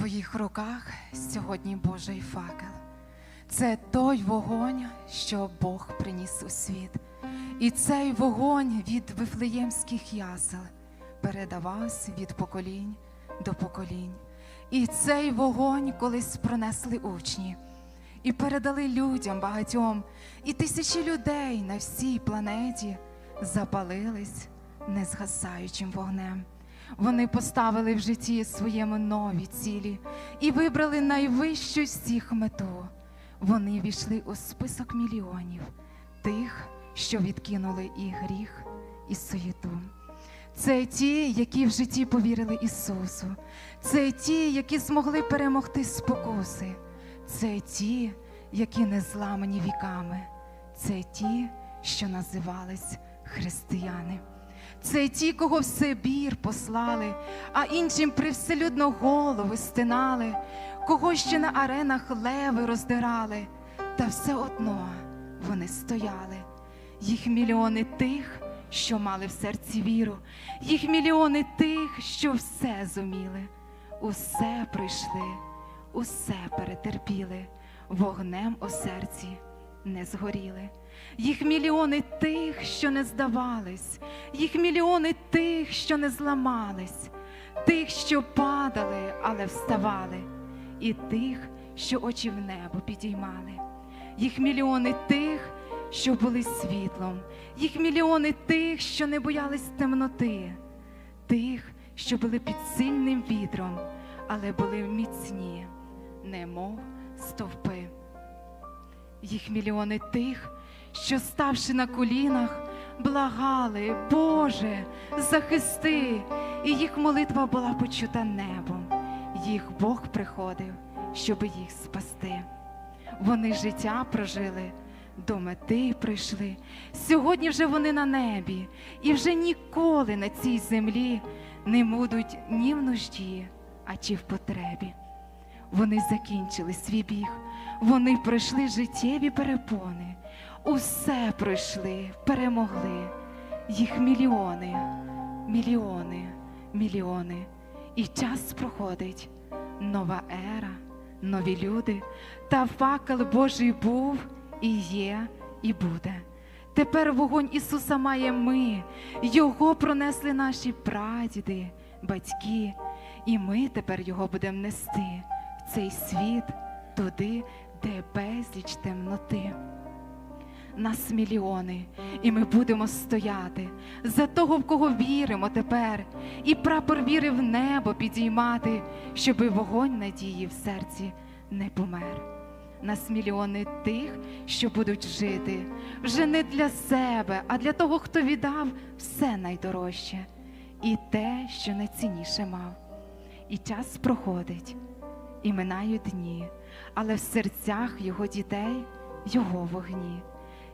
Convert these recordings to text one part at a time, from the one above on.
твоїх руках сьогодні Божий факел. Це той вогонь, що Бог приніс у світ. І цей вогонь від вифлеємських ясел передавався від поколінь до поколінь. І цей вогонь колись пронесли учні і передали людям багатьом, і тисячі людей на всій планеті запалились незгасаючим вогнем. Вони поставили в житті своєму нові цілі і вибрали найвищу з всіх мету. Вони війшли у список мільйонів тих, що відкинули і гріх, і суєту. Це ті, які в житті повірили Ісусу. Це ті, які змогли перемогти спокуси. Це ті, які не зламані віками. Це ті, що називались християни. Це ті, кого в Сибір послали, а іншим привселюдно голови стинали, кого ще на аренах леви роздирали, та все одно вони стояли. Їх мільйони тих, що мали в серці віру, їх мільйони тих, що все зуміли, усе пройшли, усе перетерпіли, вогнем у серці не згоріли. Їх мільйони тих, що не здавались, їх мільйони тих, що не зламались, тих, що падали, але вставали, і тих, що очі в небо підіймали. Їх мільйони тих, що були світлом, їх мільйони тих, що не боялись темноти, тих, що були під сильним вітром, але були міцні, немов стовпи. Їх мільйони тих, що, ставши на колінах, благали, Боже, захисти, і їх молитва була почута небом. Їх Бог приходив, щоби їх спасти. Вони життя прожили, до мети прийшли. Сьогодні вже вони на небі, і вже ніколи на цій землі не будуть ні в нужді, а чи в потребі. Вони закінчили свій біг, вони пройшли життєві перепони, усе пройшли, перемогли. Їх мільйони, мільйони, мільйони. І час проходить, нова ера, нові люди, та факел Божий був і є, і буде. Тепер вогонь Ісуса має ми, Його пронесли наші прадіди, батьки, і ми тепер його будемо нести цей світ, туди, де безліч темноти. Нас мільйони, і ми будемо стояти за того, в кого віримо тепер, і прапор віри в небо підіймати, щоби вогонь надії в серці не помер. Нас мільйони тих, що будуть жити вже не для себе, а для того, хто віддав все найдорожче, і те, що найцінніше мав. І час проходить, і минають дні, але в серцях його дітей його вогні.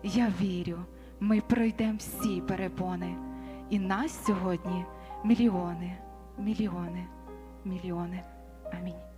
Я вірю, ми пройдемо всі перепони, і нас сьогодні мільйони, мільйони, мільйони. Амінь.